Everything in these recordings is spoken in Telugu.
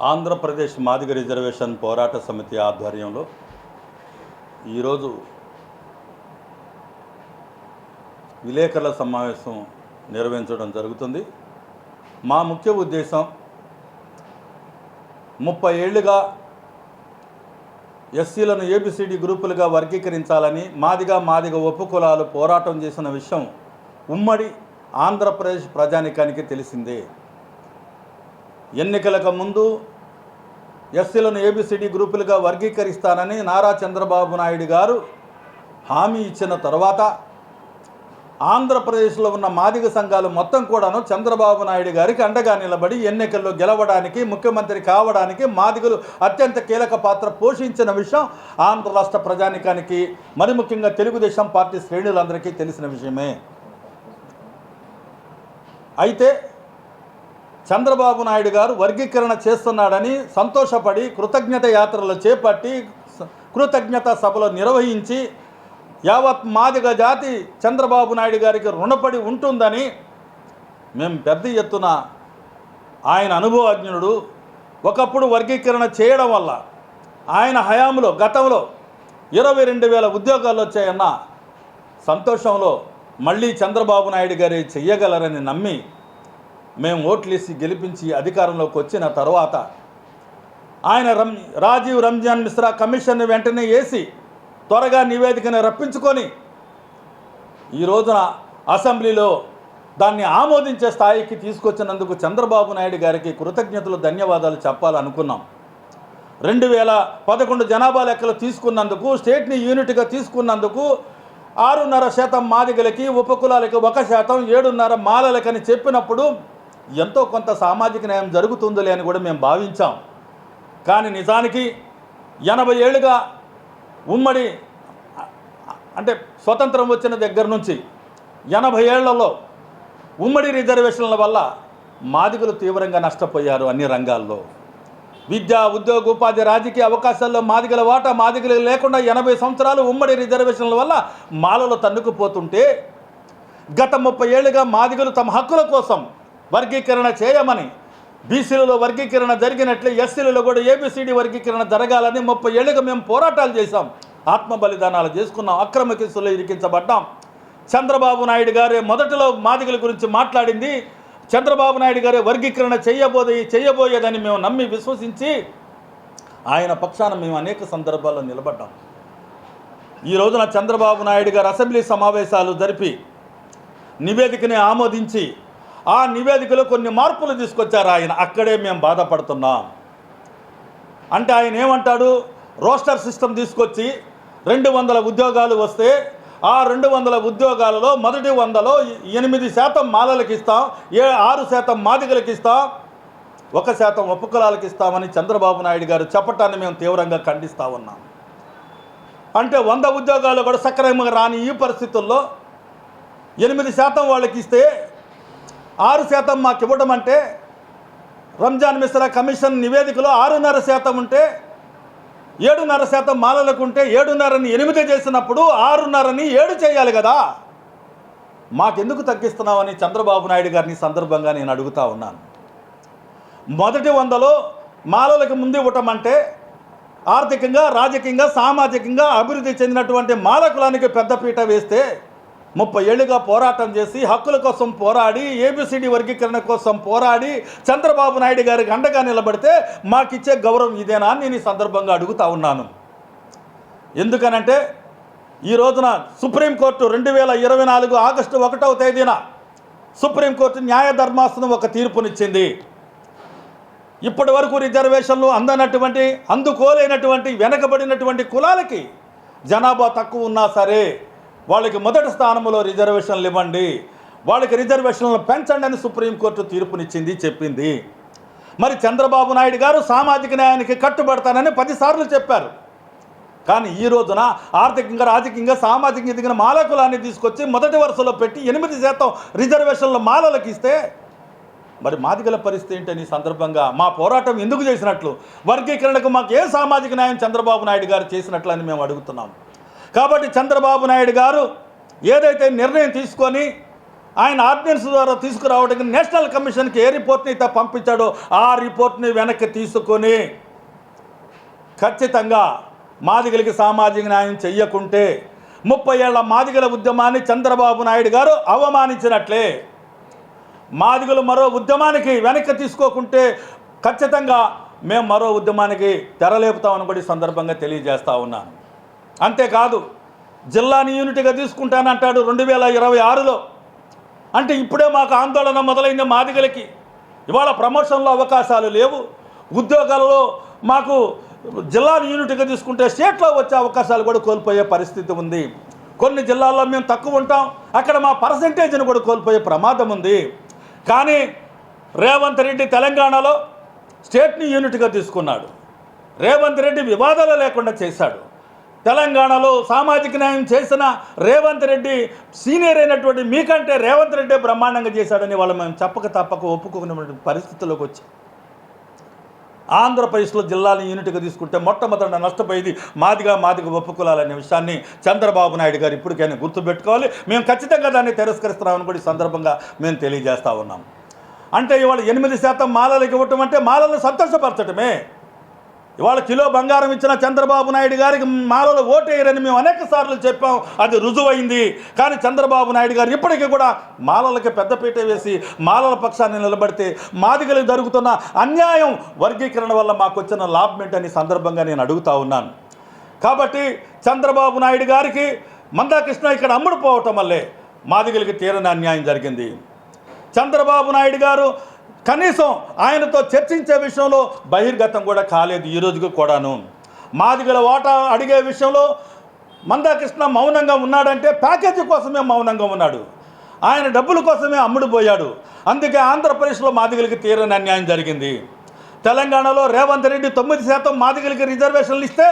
ఆంధ్రప్రదేశ్ మాదిగ రిజర్వేషన్ పోరాట సమితి ఆధ్వర్యంలో ఈరోజు విలేకరుల సమావేశం నిర్వహించడం జరుగుతుంది. మా ముఖ్య ఉద్దేశం ముప్పై ఏళ్ళుగా ఎస్సీలను ఏబిసిడి గ్రూపులుగా వర్గీకరించాలని మాదిగా మాదిగ ఉపకులాలు పోరాటం చేసిన విషయం ఉమ్మడి ఆంధ్రప్రదేశ్ ప్రజానికానికి తెలిసిందే. ఎన్నికలకు ముందు ఎస్సీలను ఏబిసిడి గ్రూపులుగా వర్గీకరిస్తానని నారా చంద్రబాబు నాయుడు గారు హామీ ఇచ్చిన తర్వాత ఆంధ్రప్రదేశ్లో ఉన్న మాదిగ సంఘాలు మొత్తం కూడాను చంద్రబాబు నాయుడు గారికి అండగా నిలబడి ఎన్నికల్లో గెలవడానికి ముఖ్యమంత్రి కావడానికి మాదిగలు అత్యంత కీలక పాత్ర పోషించిన విషయం ఆంధ్ర రాష్ట్ర ప్రజానికానికి మరి ముఖ్యంగా తెలుగుదేశం పార్టీ శ్రేణులందరికీ తెలిసిన విషయమే. అయితే చంద్రబాబు నాయుడు గారు వర్గీకరణ చేస్తున్నాడని సంతోషపడి కృతజ్ఞత యాత్రలు చేపట్టి కృతజ్ఞత సభలు నిర్వహించి యావత్ మాదిగ జాతి చంద్రబాబు నాయుడు గారికి రుణపడి ఉంటుందని మేము పెద్ద ఎత్తున ఆయన అనుభవజ్ఞుడు. ఒకప్పుడు వర్గీకరణ చేయడం వల్ల ఆయన హయాంలో గతంలో ఇరవై రెండు వేల ఉద్యోగాలు వచ్చాయన్న సంతోషంలో మళ్ళీ చంద్రబాబు నాయుడు గారి చెయ్యగలరని నమ్మి మేము ఓట్లేసి గెలిపించి అధికారంలోకి వచ్చిన తర్వాత ఆయన రం రాజీవ్ రంజాన్ మిశ్రా కమిషన్ని వెంటనే వేసి త్వరగా నివేదికను రప్పించుకొని ఈ రోజున అసెంబ్లీలో దాన్ని ఆమోదించే స్థాయికి తీసుకొచ్చినందుకు చంద్రబాబు నాయుడు గారికి కృతజ్ఞతలు ధన్యవాదాలు చెప్పాలనుకున్నాం. రెండు వేల పదకొండు జనాభా లెక్కలు తీసుకున్నందుకు స్టేట్ని యూనిట్గా తీసుకున్నందుకు ఆరున్నర శాతం మాదిగలకి ఉపకులాలకి ఒక శాతం ఏడున్నర మాలలకని చెప్పినప్పుడు ఎంతో కొంత సామాజిక న్యాయం జరుగుతుందిలే అని కూడా మేము భావించాం. కానీ నిజానికి ఎనభై ఏళ్ళుగా ఉమ్మడి అంటే స్వతంత్రం వచ్చిన దగ్గర నుంచి ఎనభై ఏళ్ళలో ఉమ్మడి రిజర్వేషన్ల వల్ల మాదిగలు తీవ్రంగా నష్టపోయారు అన్ని రంగాల్లో. విద్య ఉద్యోగ ఉపాధి రాజకీయ అవకాశాల్లో మాదిగల వాటా మాదిగలు లేకుండా ఎనభై సంవత్సరాలు ఉమ్మడి రిజర్వేషన్ల వల్ల మాలలు తన్నుకుపోతుంటే గత ముప్పై ఏళ్ళుగా మాదిగలు తమ హక్కుల కోసం వర్గీకరణ చేయమని బీసీలలో వర్గీకరణ జరిగినట్లే ఎస్సీలలో కూడా ఏబిసిడి వర్గీకరణ జరగాలని ముప్పై ఏళ్ళుగా మేము పోరాటాలు చేశాం. ఆత్మ బలిదానాలు చేసుకున్నాం. అక్రమ కేసుల్లో ఇరికించబడ్డాం. చంద్రబాబు నాయుడు గారే మొదటిలో మాదిగల గురించి మాట్లాడింది. చంద్రబాబు నాయుడు గారే వర్గీకరణ చేయబోదే చేయబోయేదని మేము నమ్మి విశ్వసించి ఆయన పక్షాన మేము అనేక సందర్భాల్లో నిలబడ్డాం. ఈ రోజున చంద్రబాబు నాయుడు గారు అసెంబ్లీ సమావేశాలు జరిపి నివేదికని ఆమోదించి ఆ నివేదికలో కొన్ని మార్పులు తీసుకొచ్చారు ఆయన. అక్కడే మేము బాధపడుతున్నాం. అంటే ఆయన ఏమంటాడు? రోస్టర్ సిస్టమ్ తీసుకొచ్చి రెండు వందల ఉద్యోగాలు వస్తే ఆ రెండు వందల ఉద్యోగాలలో మొదటి వందలో ఎనిమిది శాతం మాలలకు ఇస్తాం ఏ ఆరు శాతం మాదిగలకు ఇస్తాం ఒక శాతం ఉపకులాలకు ఇస్తామని చంద్రబాబు నాయుడు గారు చెప్పటాన్ని మేము తీవ్రంగా ఖండిస్తూ ఉన్నాం. అంటే వంద ఉద్యోగాలు కూడా సక్రమంగా రాని ఈ పరిస్థితుల్లో ఎనిమిది శాతం వాళ్ళకి ఇస్తే ఆరు శాతం మాకు ఇవ్వడం అంటే రంజాన్ మిశ్రా కమిషన్ నివేదికలో ఆరున్నర శాతం ఉంటే ఏడున్నర శాతం మాలలకు ఉంటే ఏడున్నరని ఎనిమిది చేసినప్పుడు ఆరున్నరని ఏడు చేయాలి కదా. మాకెందుకు తగ్గిస్తున్నామని చంద్రబాబు నాయుడు గారిని సందర్భంగా నేను అడుగుతా ఉన్నాను. మొదటి వందలో మాలలకు ముందు ఇవ్వటం అంటే ఆర్థికంగా రాజకీయంగా సామాజికంగా అభివృద్ధి చెందినటువంటి మాలకులానికి పెద్దపీట వేస్తే ముప్పై ఏళ్ళుగా పోరాటం చేసి హక్కుల కోసం పోరాడి ఏబిసిడి వర్గీకరణ కోసం పోరాడి చంద్రబాబు నాయుడు గారికి అండగా నిలబడితే మాకిచ్చే గౌరవం ఇదేనా అని నేను ఈ సందర్భంగా అడుగుతా ఉన్నాను. ఎందుకనంటే ఈ రోజున సుప్రీంకోర్టు రెండు వేల ఇరవై నాలుగు ఆగస్టు ఒకటవ తేదీన సుప్రీంకోర్టు న్యాయ ధర్మాసనం ఒక తీర్పునిచ్చింది. ఇప్పటి వరకు రిజర్వేషన్లు అందనటువంటి అందుకోలేనటువంటి వెనకబడినటువంటి కులాలకి జనాభా తక్కువ ఉన్నా సరే వాళ్ళకి మొదటి స్థానంలో రిజర్వేషన్లు ఇవ్వండి. వాళ్ళకి రిజర్వేషన్లు పెంచండి అని సుప్రీంకోర్టు తీర్పునిచ్చింది చెప్పింది. మరి చంద్రబాబు నాయుడు గారు సామాజిక న్యాయానికి కట్టుబడతానని పదిసార్లు చెప్పారు. కానీ ఈ రోజున ఆర్థికంగా రాజకీయంగా సామాజికంగా ఎదిగిన మాలకులాన్ని తీసుకొచ్చి మొదటి వరుసలో పెట్టి ఎనిమిది శాతం రిజర్వేషన్ల మాలలకు ఇస్తే మరి మాదిగల పరిస్థితి ఏంటని ఈ సందర్భంగా మా పోరాటం ఎందుకు చేసినట్లు? వర్గీకరణకు మాకు ఏ సామాజిక న్యాయం చంద్రబాబు నాయుడు గారు చేసినట్లు అని మేము అడుగుతున్నాం. కాబట్టి చంద్రబాబు నాయుడు గారు ఏదైతే నిర్ణయం తీసుకొని ఆయన ఆర్డినెన్స్ ద్వారా తీసుకురావడానికి నేషనల్ కమిషన్కి ఏ రిపోర్ట్ని అయితే పంపించాడో ఆ రిపోర్ట్ని వెనక్కి తీసుకొని ఖచ్చితంగా మాదిగలకి సామాజిక న్యాయం చెయ్యకుంటే ముప్పై ఏళ్ళ మాదిగల ఉద్యమాన్ని చంద్రబాబు నాయుడు గారు అవమానించినట్లే. మాదిగలు మరో ఉద్యమానికి వెనక్కి తీసుకోకుంటే ఖచ్చితంగా మేము మరో ఉద్యమానికి తెరలేపుతామని కూడా సందర్భంగా తెలియజేస్తా ఉన్నాను. అంతేకాదు జిల్లాని యూనిట్గా తీసుకుంటానంటాడు రెండు వేల ఇరవై ఆరులో. అంటే ఇప్పుడే మాకు ఆందోళన మొదలైంది మాదిగలకి. ఇవాళ ప్రమోషన్లో అవకాశాలు లేవు. ఉద్యోగాలలో మాకు జిల్లాను యూనిట్గా తీసుకుంటే స్టేట్లో వచ్చే అవకాశాలు కూడా కోల్పోయే పరిస్థితి ఉంది. కొన్ని జిల్లాల్లో మేము తక్కువ ఉంటాం. అక్కడ మా పర్సంటేజ్ని కూడా కోల్పోయే ప్రమాదం ఉంది. కానీ రేవంత్ రెడ్డి తెలంగాణలో స్టేట్ని యూనిట్గా తీసుకున్నాడు. రేవంత్ రెడ్డి వివాదాలు లేకుండా చేశాడు. తెలంగాణలో సామాజిక న్యాయం చేసిన రేవంత్ రెడ్డి సీనియర్ అయినటువంటి మీకంటే రేవంత్ రెడ్డి బ్రహ్మాండంగా చేశాడని వాళ్ళు మేము చెప్పక తప్పక ఒప్పుకునేటువంటి పరిస్థితుల్లోకి వచ్చి. ఆంధ్రప్రదేశ్లో జిల్లాని యూనిట్గా తీసుకుంటే మొట్టమొదట నష్టపోయేది మాదిగా మాదిగా ఒప్పుకోవాలనే విషయాన్ని చంద్రబాబు నాయుడు గారు ఇప్పటికైనా గుర్తుపెట్టుకోవాలి. మేము ఖచ్చితంగా దాన్ని తిరస్కరిస్తున్నామని కూడా ఈ సందర్భంగా మేము తెలియజేస్తా ఉన్నాం. అంటే ఇవాళ ఎనిమిది శాతం మాలలకు ఇవ్వటం అంటే మాలలను సంతోషపరచటమే. ఇవాళ కిలో బంగారం ఇచ్చిన చంద్రబాబు నాయుడు గారికి మాలలో ఓటేయరని మేము అనేక సార్లు చెప్పాం. అది రుజువైంది. కానీ చంద్రబాబు నాయుడు గారు ఇప్పటికీ కూడా మాలలకి పెద్దపీట వేసి మాలల పక్షాన్ని నిలబడితే మాదిగలకు జరుగుతున్న అన్యాయం వర్గీకరణ వల్ల మాకు వచ్చిన లాభం ఏంటని సందర్భంగా నేను అడుగుతా ఉన్నాను. కాబట్టి చంద్రబాబు నాయుడు గారికి మందాకృష్ణ ఇక్కడ అమ్ముడుపోవటం వల్లే మాదిగలకి తీరని అన్యాయం జరిగింది. చంద్రబాబు నాయుడు గారు కనీసం ఆయనతో చర్చించే విషయంలో బహిర్గతం కూడా కాలేదు ఈ రోజుకు కూడాను. మాదిగల ఓట అడిగే విషయంలో మందాకృష్ణ మౌనంగా ఉన్నాడంటే ప్యాకేజీ కోసమే మౌనంగా ఉన్నాడు. ఆయన డబ్బుల కోసమే అమ్ముడుపోయాడు అందుకే ఆంధ్రప్రదేశ్లో మాదిగలకి తీరని అన్యాయం జరిగింది. తెలంగాణలో రేవంత్ రెడ్డి తొమ్మిది శాతం మాదిగలకి రిజర్వేషన్లు ఇస్తే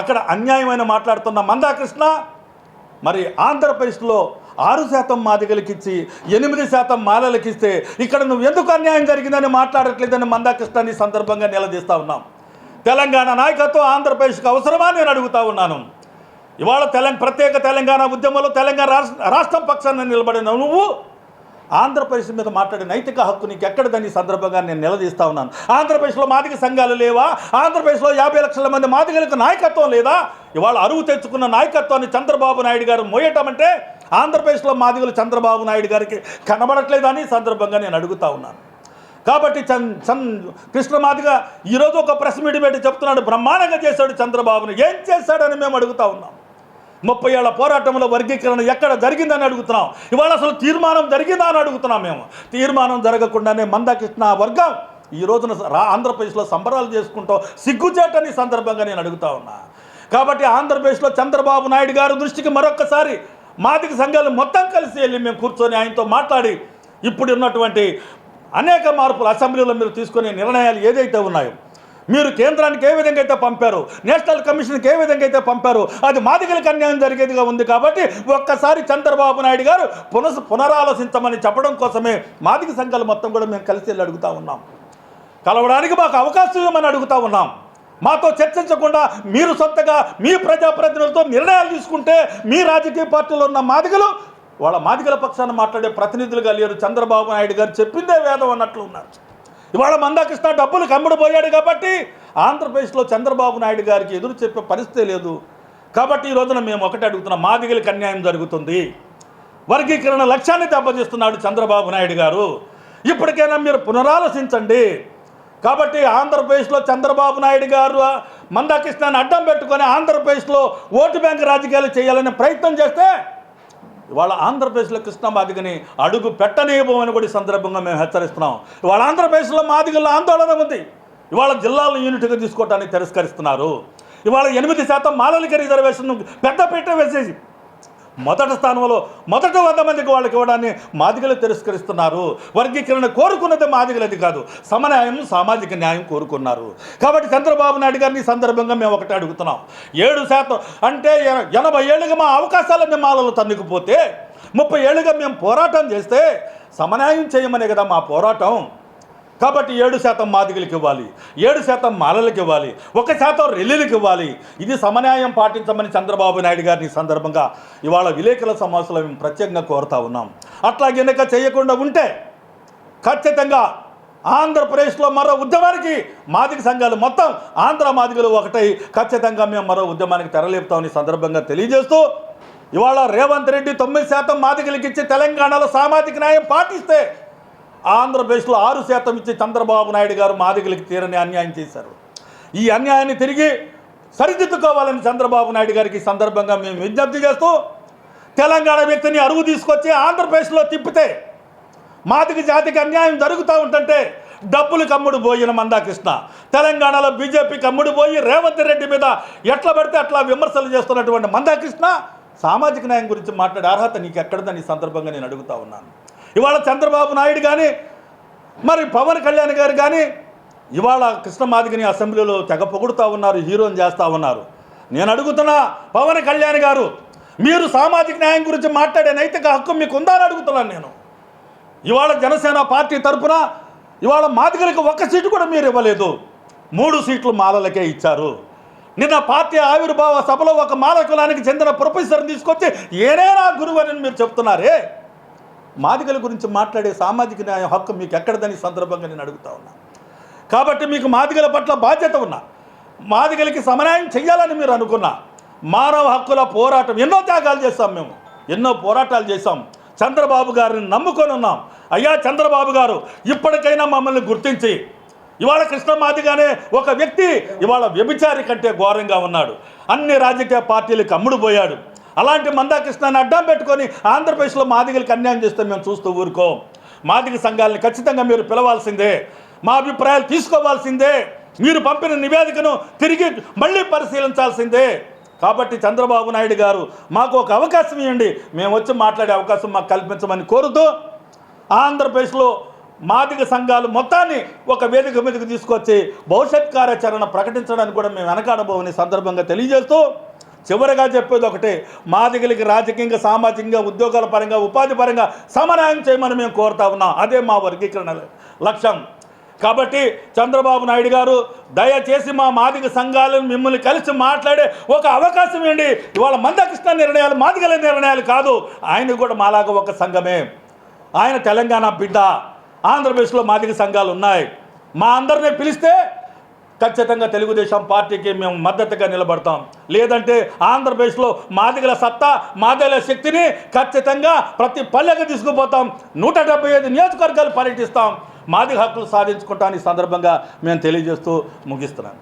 అక్కడ అన్యాయమైన మాట్లాడుతున్న మందాకృష్ణ మరి ఆంధ్రప్రదేశ్లో ఆరు శాతం మాదిగలకి ఇచ్చి ఎనిమిది శాతం మాలలకి ఇస్తే ఇక్కడ నువ్వు ఎందుకు అన్యాయం జరిగిందని మాట్లాడట్లేదని మందాకృష్ణాన్ని సందర్భంగా నిలదీస్తా ఉన్నాం. తెలంగాణ నాయకత్వం ఆంధ్రప్రదేశ్కి అవసరమా నేను అడుగుతా ఉన్నాను. ఇవాళ తెలంగాణ ప్రత్యేక తెలంగాణ ఉద్యమంలో తెలంగాణ రాష్ట్ర రాష్ట్రం పక్షాన్ని నిలబడిన నువ్వు. ఆంధ్రప్రదేశ్ మీద మాట్లాడే నైతిక హక్కు నీకు ఎక్కడదని సందర్భంగా నేను నిలదీస్తా ఉన్నాను? ఆంధ్రప్రదేశ్లో మాదిగ సంఘాలు లేవా? ఆంధ్రప్రదేశ్లో యాభై లక్షల మంది మాదిగలకు నాయకత్వం లేదా? ఇవాళ అరువు తెచ్చుకున్న నాయకత్వాన్ని చంద్రబాబు నాయుడు గారు మోయటం అంటే ఆంధ్రప్రదేశ్లో మాదిగలు చంద్రబాబు నాయుడు గారికి కనబడట్లేదని సందర్భంగా నేను అడుగుతా ఉన్నాను. కాబట్టి చంద్ చంద్ కృష్ణమాదిగా ఈరోజు ఒక ప్రెస్ మీట్ పెట్టి చెప్తున్నాడు బ్రహ్మాండంగా చేశాడు చంద్రబాబును. ఏం చేశాడని మేము అడుగుతా ఉన్నాం. ముప్పై ఏళ్ళ పోరాటంలో వర్గీకరణ ఎక్కడ జరిగిందని అడుగుతున్నాం ఇవాళ అసలు తీర్మానం జరిగిందా అని అడుగుతున్నాం మేము. తీర్మానం జరగకుండానే మందకృష్ణ వర్గం ఈ రోజున ఆంధ్రప్రదేశ్లో సంబరాలు చేసుకుంటూ సిగ్గుచేటని సందర్భంగా నేను అడుగుతా ఉన్నా. కాబట్టి ఆంధ్రప్రదేశ్లో చంద్రబాబు నాయుడు గారి దృష్టికి మరొక్కసారి మాదిక సంఘాలు మొత్తం కలిసి వెళ్ళి మేము కూర్చొని ఆయనతో మాట్లాడి ఇప్పుడు ఉన్నటువంటి అనేక మార్పులు అసెంబ్లీలో మీరు తీసుకునే నిర్ణయాలు ఏదైతే ఉన్నాయో మీరు కేంద్రానికి ఏ విధంగా అయితే పంపారు నేషనల్ కమిషన్కి ఏ విధంగా అయితే పంపారు అది మాదిగలకు అన్యాయం జరిగేదిగా ఉంది కాబట్టి ఒక్కసారి చంద్రబాబు నాయుడు గారు పునః పునరాలోచించమని చెప్పడం కోసమే మాదిగ సంఘాలు మొత్తం కూడా మేము కలిసి వెళ్ళి అడుగుతా ఉన్నాం. కలవడానికి మాకు అవకాశం ఇవ్వమని అడుగుతా ఉన్నాం. మాతో చర్చించకుండా మీరు సొంతగా మీ ప్రజాప్రతినిధులతో నిర్ణయాలు తీసుకుంటే మీ రాజకీయ పార్టీలో ఉన్న మాదిగలు వాళ్ళ మాదిగల పక్షాన మాట్లాడే ప్రతినిధులుగా లేరు చంద్రబాబు నాయుడు గారు చెప్పిందే వేదం అన్నట్లు ఉన్నారు. ఇవాళ మందాకృష్ణ డబ్బులు కమ్ముడు పోయాడు కాబట్టి ఆంధ్రప్రదేశ్లో చంద్రబాబు నాయుడు గారికి ఎదురు చెప్పే పరిస్థితి లేదు. కాబట్టి ఈ రోజున మేము ఒకటి అడుగుతున్నాం మాదిగలకు అన్యాయం జరుగుతుంది. వర్గీకరణ లక్ష్యాన్ని దెబ్బతీస్తున్నాడు చంద్రబాబు నాయుడు గారు. ఇప్పటికైనా మీరు పునరాలోచించండి. కాబట్టి ఆంధ్రప్రదేశ్లో చంద్రబాబు నాయుడు గారు మందాకృష్ణాన్ని అడ్డం పెట్టుకొని ఆంధ్రప్రదేశ్లో ఓటు బ్యాంక్ రాజకీయాలు చేయాలనే ప్రయత్నం చేస్తే ఇవాళ ఆంధ్రప్రదేశ్లో కృష్ణ మాదిగని అడుగు పెట్టనేయబోమని కూడా ఈ సందర్భంగా మేము హెచ్చరిస్తున్నాం. ఇవాళ ఆంధ్రప్రదేశ్లో మాదిగల ఆందోళన ఉంది. ఇవాళ జిల్లాలను యూనిట్గా తీసుకోవటానికి తిరస్కరిస్తున్నారు. ఇవాళ ఎనిమిది శాతం మాలలిక రిజర్వేషన్ పెద్దపీట వేసేసి మొదటి స్థానంలో మొదటి వంద మందికి వాళ్ళకి ఇవ్వడాన్ని మాదిగలు తిరస్కరిస్తున్నారు. వర్గీకరణ కోరుకున్నది మాదిగలది కాదు. సమన్యాయం సామాజిక న్యాయం కోరుకున్నారు. కాబట్టి చంద్రబాబు నాయుడు గారిని సందర్భంగా మేము ఒకటి అడుగుతున్నాం. ఏడు శాతం అంటే ఎన- ఎనభై ఏళ్ళుగా మా అవకాశాలన్నీ మాలలో తన్నుకుపోతే ముప్పై ఏళ్ళుగా మేము పోరాటం చేస్తే సమన్యాయం చేయమనే కదా మా పోరాటం. కాబట్టి ఏడు శాతం మాదిగలకు ఇవ్వాలి. ఏడు శాతం మాలలకు ఇవ్వాలి. ఒక శాతం రెల్లులకు ఇవ్వాలి. ఇది సమన్యాయం పాటించమని చంద్రబాబు నాయుడు గారిని సందర్భంగా ఇవాళ విలేకరుల సమావేశంలో మేము ప్రత్యేకంగా కోరుతా ఉన్నాం. అట్లా గనక చేయకుండా ఉంటే ఖచ్చితంగా ఆంధ్రప్రదేశ్లో మరో ఉద్యమానికి మాదిక సంఘాలు మొత్తం ఆంధ్ర మాదిగలు ఒకటై ఖచ్చితంగా మేము మరో ఉద్యమానికి తెరలేపుతామని సందర్భంగా తెలియజేస్తూ ఇవాళ రేవంత్ రెడ్డి తొమ్మిది శాతం మాదికలకు ఇచ్చి తెలంగాణలో సామాజిక న్యాయం పాటిస్తే ఆంధ్రప్రదేశ్లో ఆరు శాతం ఇచ్చి చంద్రబాబు నాయుడు గారు మాదిగలకు తీరని అన్యాయం చేశారు. ఈ అన్యాయాన్ని తిరిగి సరిదిద్దుకోవాలని చంద్రబాబు నాయుడు గారికి సందర్భంగా మేము విజ్ఞప్తి చేస్తూ తెలంగాణ వ్యక్తిని అరువు తీసుకొచ్చి ఆంధ్రప్రదేశ్లో తిప్పితే మాదిక జాతికి అన్యాయం జరుగుతూ ఉంటుంటే డబ్బులు కమ్ముడు పోయిన మందాకృష్ణ తెలంగాణలో బీజేపీ కమ్ముడు పోయి రేవంత్ రెడ్డి మీద ఎట్లా పడితే అట్లా విమర్శలు చేస్తున్నటువంటి మందాకృష్ణ సామాజిక న్యాయం గురించి మాట్లాడే అర్హత నీకు ఎక్కడదని ఈ సందర్భంగా నేను అడుగుతా ఉన్నాను. ఇవాళ చంద్రబాబు నాయుడు కానీ మరి పవన్ కళ్యాణ్ గారు కానీ ఇవాళ కృష్ణమాదిగని అసెంబ్లీలో తెగ పొగుడుతూ ఉన్నారు హీరోని చేస్తూ ఉన్నారు. నేను అడుగుతున్నా పవన్ కళ్యాణ్ గారు మీరు సామాజిక న్యాయం గురించి మాట్లాడే నైతిక హక్కు మీకు ఉందా అని అడుగుతున్నాను నేను. ఇవాళ జనసేన పార్టీ తరపున ఇవాళ మాదిగలకు ఒక్క సీటు కూడా మీరు ఇవ్వలేదు. మూడు సీట్లు మాలలకే ఇచ్చారు. నిన్న పార్టీ ఆవిర్భావ సభలో ఒక మాల కులానికి చెందిన ప్రొఫెసర్ని తీసుకొచ్చి ఏనే నా గురువు అని మీరు చెప్తున్నారే? మాదిగల గురించి మాట్లాడే సామాజిక న్యాయ హక్కు మీకు ఎక్కడదని సందర్భంగా నేను అడుగుతా ఉన్నా. కాబట్టి మీకు మాదిగల పట్ల బాధ్యత ఉన్నా. మాదిగలకి సమన్యాయం చేయాలని మీరు అనుకున్నా. మానవ హక్కుల పోరాటం ఎన్నో త్యాగాలు చేస్తాం మేము. ఎన్నో పోరాటాలు చేశాం. చంద్రబాబు గారిని నమ్ముకొని ఉన్నాం. అయ్యా చంద్రబాబు గారు ఇప్పటికైనా మమ్మల్ని గుర్తించి ఇవాళ కృష్ణ మాదిగానే ఒక వ్యక్తి ఇవాళ వ్యభిచారి కంటే ఘోరంగా ఉన్నాడు. అన్ని రాజకీయ పార్టీలకు అమ్ముడు పోయాడు. అలాంటి మందాకృష్ణాన్ని అడ్డం పెట్టుకొని ఆంధ్రప్రదేశ్లో మాదిగలకు అన్యాయం చేస్తే మేము చూస్తూ ఊరుకో. మాదిగ సంఘాలని ఖచ్చితంగా మీరు పిలవాల్సిందే. మా అభిప్రాయాలు తీసుకోవాల్సిందే. మీరు పంపిన నివేదికను తిరిగి మళ్ళీ పరిశీలించాల్సిందే. కాబట్టి చంద్రబాబు నాయుడు గారు మాకు ఒక అవకాశం ఇవ్వండి. మేము వచ్చి మాట్లాడే అవకాశం మాకు కల్పించమని కోరుతూ ఆంధ్రప్రదేశ్లో మాదిగ సంఘాలు మొత్తాన్ని ఒక వేదిక మీదకి తీసుకొచ్చి భవిష్యత్ కార్యాచరణ ప్రకటించడానికి కూడా మేము వెనకాడబోమని సందర్భంగా తెలియజేస్తూ చివరిగా చెప్పేది ఒకటే మాదిగలకి రాజకీయంగా సామాజికంగా ఉద్యోగాల పరంగా ఉపాధి పరంగా సమన్వయం చేయమని మేము కోరుతా ఉన్నాం. అదే మా వర్గీకరణ లక్ష్యం. కాబట్టి చంద్రబాబు నాయుడు గారు దయచేసి మా మాదిగ సంఘాలను మిమ్మల్ని కలిసి మాట్లాడే ఒక అవకాశం ఏంటి ఇవాళ మందకృష్ణ నిర్ణయాలు మాదిగల నిర్ణయాలు కాదు ఆయన కూడా మాలాగా ఒక సంఘమే. ఆయన తెలంగాణ బిడ్డ. ఆంధ్రప్రదేశ్లో మాదిగ సంఘాలు ఉన్నాయి. మా అందరిని పిలిస్తే ఖచ్చితంగా తెలుగుదేశం పార్టీకి మేము మద్దతుగా నిలబడతాం. లేదంటే ఆంధ్రప్రదేశ్లో మాదిగల సత్తా మాదిగల శక్తిని ఖచ్చితంగా ప్రతి పల్లెకి తీసుకుపోతాం. నూట డెబ్బై ఐదు నియోజకవర్గాలు పర్యటిస్తాం. మాదిగ హక్కులు సాధించుకుంటాం ఈ సందర్భంగా మేము తెలియజేస్తూ ముగిస్తున్నాను.